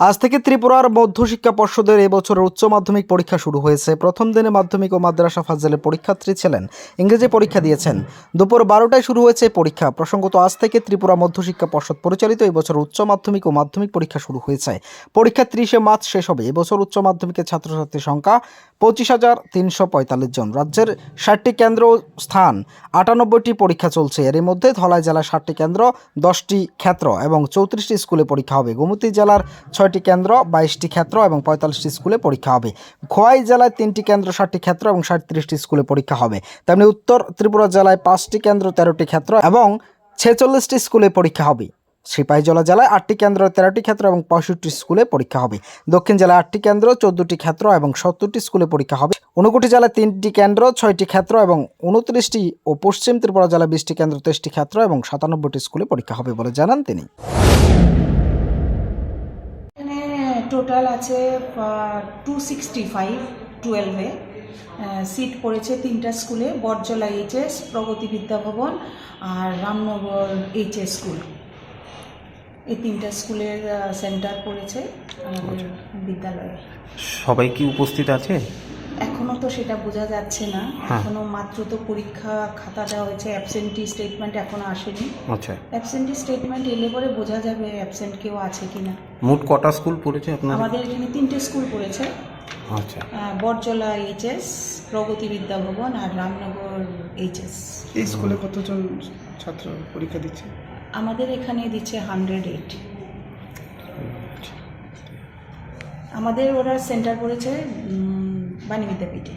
আজ থেকে ত্রিপুরার মধ্যশিক্ষা পর্ষদের এবছরের উচ্চ মাধ্যমিক পরীক্ষা শুরু হয়েছে। প্রথম দিনে মাধ্যমিক ও মাদ্রাসা ফাজলের পরীক্ষার্থী ছিলেন। ইংরেজি পরীক্ষা দিয়েছেন। দুপুর বারোটায় শুরু হয়েছে পরীক্ষা। প্রসঙ্গত, আজ থেকে ত্রিপুরা মধ্যশিক্ষা পর্ষদ পরিচালিত এবছর উচ্চ মাধ্যমিক ও মাধ্যমিক পরীক্ষা শুরু হয়েছে। পরীক্ষা ত্রিশে মার্চ শেষ হবে। এবছর উচ্চ মাধ্যমিকের ছাত্রছাত্রীর সংখ্যা পঁচিশ হাজার তিনশো পঁয়তাল্লিশ জন। রাজ্যের ষাটটি কেন্দ্র স্থান, আটানব্বইটি পরীক্ষা চলছে। এর মধ্যে ধলাই জেলার ষাটটি কেন্দ্র, দশটি ক্ষেত্র এবং চৌত্রিশটি স্কুলে পরীক্ষা হবে। গোমতী জেলার ছয়টি কেন্দ্র, বাইশটি ক্ষেত্র এবং পঁয়তাল্লিশটি স্কুলে পরীক্ষা হবে। খোয়াই জেলায় তিনটি কেন্দ্র, ষাটটি ক্ষেত্র এবং সাঁত্রিশটি স্কুলে পরীক্ষা হবে। তেমনি উত্তর ত্রিপুরা জেলায় পাঁচটি কেন্দ্র, তেরোটি ক্ষেত্র এবং ছেচল্লিশটি স্কুলে পরীক্ষা হবে। সিপাহীজলা জেলায় আটটি কেন্দ্র, তেরোটি ক্ষেত্র এবং পঁয়ষট্টি স্কুলে পরীক্ষা হবে। দক্ষিণ জেলায় আটটি কেন্দ্র, চোদ্দটি ক্ষেত্র এবং সত্তরটি স্কুলে পরীক্ষা হবে। ঊনকোটি জেলায় তিনটি কেন্দ্র, ছয়টি ক্ষেত্র এবং উনত্রিশটি ও পশ্চিম ত্রিপুরা জেলায় বিশটি কেন্দ্র, তেইশটি ক্ষেত্র এবং সাতানব্বইটি স্কুলে পরীক্ষা হবে বলে জানান তিনি। টোটাল আছে টু সিক্সটি ফাইভ টুয়েলভে সিট পড়েছে তিনটা স্কুলে বরজলা এইচএস প্রগতি বিদ্যাভবন আর রামনগর এইচএস স্কুল এই তিনটা স্কুলের সেন্টার পড়েছে আমাদের বিদ্যালয়ে। সবাই কি উপস্থিত আছে? এখনও তো সেটা বোঝা যাচ্ছে না। এখনও মাত্র তো পরীক্ষা খাতা দেওয়া হয়েছে অ্যাবসেন্টি স্টেটমেন্ট এখনও আসেনি। আচ্ছা। অ্যাবসেন্টি স্টেটমেন্ট এলে পরে বোঝা যাবে অ্যাবসেন্ট কেউ আছে কি না মোট কটা স্কুল পড়েছে আপনার আমাদের এখানে তিনটে স্কুল পড়েছে। আচ্ছা। আহ, বটজলা এইচএস প্রগতি বিদ্যা ভবন আর রামনগর এইচএস। এই স্কুলে কতজন ছাত্র পরীক্ষা দিচ্ছে? আমাদের এখানে দিচ্ছে হান্ড্রেড এইট আমাদের ওরা সেন্টার পড়েছে উম, বাণী বিদ্যাপীঠে